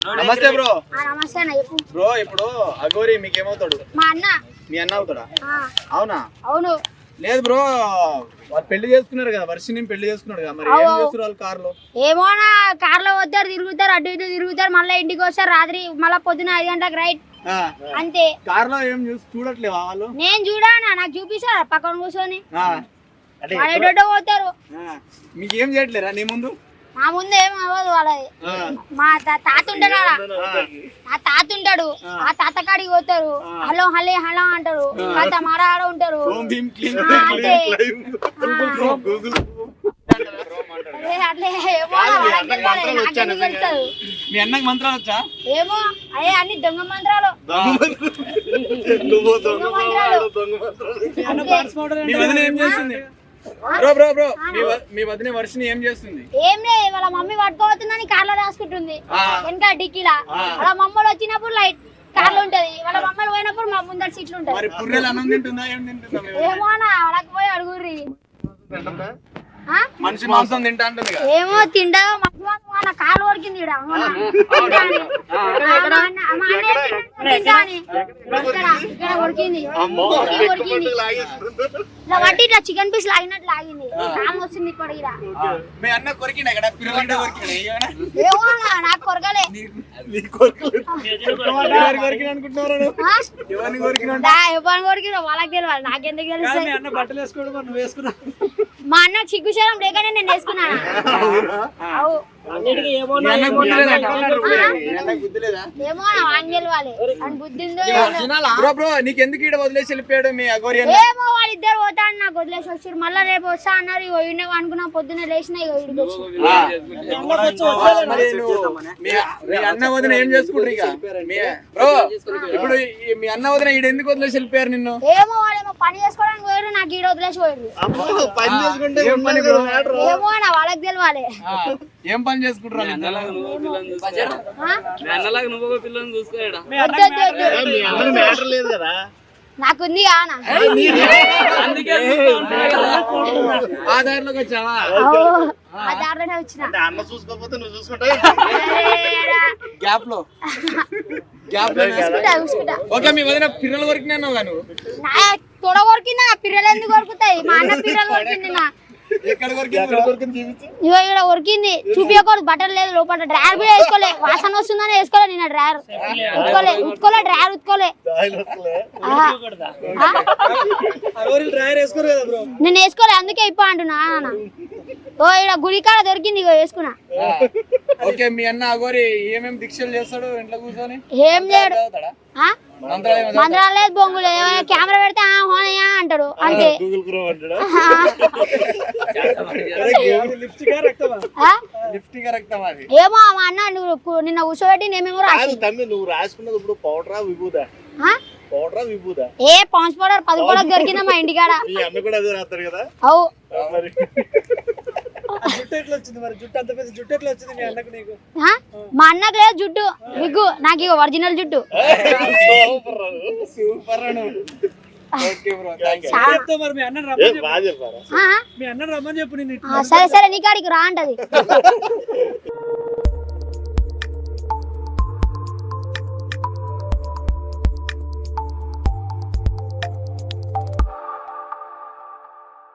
నమస్తే బ్రో. ఆ, నమస్తే బ్రో ఇప్పుడు అగోరి మీకేమవుతాడు? మా అన్న. మీ అన్న అవుతాడా? ఆ, అవునా? అవును. లేదు బ్రో వాళ్ళు పెళ్ళి చేసుకున్నారు కదా వర్షిని పెళ్ళి చేసుకున్నాడు కదా మరి ఏం. చేస్తారు వాళ్ళు కార్లో? ఏమో నా కార్లో వస్తారు తిరుగుతారు అటు ఇటు తిరుగుతారు మళ్ళీ ఇంటికి వస్తారు రాత్రి మళ్ళీ పొద్దున ఐదు గంటలకు రైట్. అంతే. కార్లో ఏం చూసి చూడట్లేవా వాళ్ళు? నేను చూడానా నాకు చూపిస్తారా పక్కన కూర్చొని? పోతారు. మీకు ఏం చేయట్లేరా నీ ముందు? నా ముందు ఏం అవ్వదు వాళ్ళది. మా తాత ఉంటాడు. ఆ. తాత ఉంటాడు. ఆ. తాత కాడికి పోతారు. హలో హలే హలో అంటారు. కథ మాడ ఆడ ఉంటారు? మీ అన్నకి మంత్రాలు వచ్చా? ఏమో అయ్యే అన్ని దొంగ మంత్రాలు. దొంగ మంత్రాలు. బ్రో బ్రో బ్రో మీ వదిన వర్షిని ఏం చేస్తుంది? ఏం లేదు వాళ్ళ మమ్మీ పట్టుకోవద్దని కార్లో రాసుకుంటుంది. వెనక డిక్కీలా. వాళ్ళ మమ్మల్ని వచ్చినప్పుడు లైట్ కార్లో ఉంటది. వాళ్ళ మమ్మల్ని పోయినప్పుడు మా ముందర సీట్లు అన్నం వదిన? ఏమో నా వాళ్ళకి పోయి అడుగుర్రి? మనిషి మాంసం తింటా అంటుంది ఏమో తిండా మన కాలు అన్న- అని. ఇక్కడ ఇక్కడ ఇట్లా పట్టి ఇట్లా చికెన్ పీస్ లాగినట్టు లాగింది. కామ్ ఇప్పుడు మీ అన్న ఏమో నాకు కొరకలే. ఎవరు కొరికిన? ఎవరిని దా, కొరికిరో వాళ్ళకి తెలియాలి. నాకెందుకు తెలుస్తుంది అన్న బట్టలు వేసుకోవడం మరి నువ్వు వేసుకున్నా మా అన్న సిగ్గుశరం లేకనే నేను వేసుకున్నాను? అవు. అన్నిటికీ ఏమో మీ అన్నకు బుద్ధి లేదంట? ఆ? మీ అన్నకు బుద్ధి లేదా ఏమో నా వాడిని గెలవాలి. అని బుద్ధి ఉందో ఏమో. బ్రో బ్రో నీకు ఎందుకు ఈడ వదిలేసి వెళ్ళిపోయాడు మీ అగోరి అన్న ఏమో వాళ్ళిద్దరు పోతాడు నాకు వదిలేసి వచ్చారు. మళ్ళీ రేపు వస్తా అన్నారు. ఇగో ఈయన అనుకున్నా పొద్దున్న లేచిన ఇగో మీ మీ అన్న వదిన ఏం చేసుకుంటారు ఇక? మీ బ్రో ఇప్పుడు మీ అన్న వదిన ఈడ ఎందుకు వదిలేసి వెళ్ళిపోయారు నిన్ను? ఏమో వాళ్ళేమో పని చేసుకోవడానికి పోయారు నాకు ఈడ వదిలేసి పోయారు ఏం పని బ్రో? ఏమో నా వాళ్ళకి తెలవాలి. ఆ, ఏం పని చేసుకుంటారు. నాకుంది. ఆ దారిలోకి వచ్చావా? ఆ. దారిలోనే వచ్చిన. అన్న చూసుకోకపోతే నువ్వు చూసుకుంటావు. గ్యాప్లో గ్యాప్లో ఓకే మీ వదిన పిల్లల వరకు నేను నువ్వు? తొడ పిర్రలు ఎందుకు కొరుకుతాయి? మా అన్న ఎక్కడ కొరికింది ఇగో ఇక్కడ కొరికింది. చూపించకూడదు బట్టలు లేదు లోపల డ్రైవర్ కూడా వేసుకోలే. వాసన వస్తుందని వేసుకోలే నిన్న డ్రైవర్ ఉత్కోలే ఉత్కోలే డ్రైవర్ ఉత్కోలే నేను వేసుకోలే అందుకే ఇప్ప అంటున్నా నాన్న ఓ ఇక్కడ గుడి కాడ దొరికింది ఇగో వేసుకున్నా. ఓకే మీ అన్న అగోరి ఏమేమి దీక్షలు చేస్తాడు ఇంట్లో కూర్చొని? ఏం చేయడు? మంత్రాలు లేదు బొంగులు ఏమైనా కెమెరా పెడితే ఆ హోనయ్యా అంటాడు. అంతే. గూగుల్ క్రోమ్ అంటాడా? లిప్స్టిక్ రక్తమా? ఆ? లిఫ్టింగ్ రక్తం అది. ఏమో మా అన్న నువ్వు నిన్న కూర్చోబెట్టి నేమేమో రాసి నువ్వు రాసుకున్నది ఇప్పుడు పౌడరా విభూదా? ఆ? పౌడరా విభూదా? ఏ పాన్స్ పౌడర్ పది పౌడర్ దొరికిందా మా ఇంటికాడ. ఈ అన్న కూడా అదే రాస్తాడు కదా? అవు. జుట్టు ఎట్లా వచ్చింది మరి? జుట్టు అంత పెద్ద జుట్టు ఎట్లా వచ్చింది మీ అన్నకు నీకు? ఆ? మా అన్నకు లేదు జుట్టు. విగ్గు. నాకు ఇగో ఒరిజినల్ జుట్టు. సూపర్ మరి మీ అన్న రమ్మని చెప్పు? మీ అన్న రమ్మని చెప్పు నేను సరే సరే నీ కాడికి రా అంటది.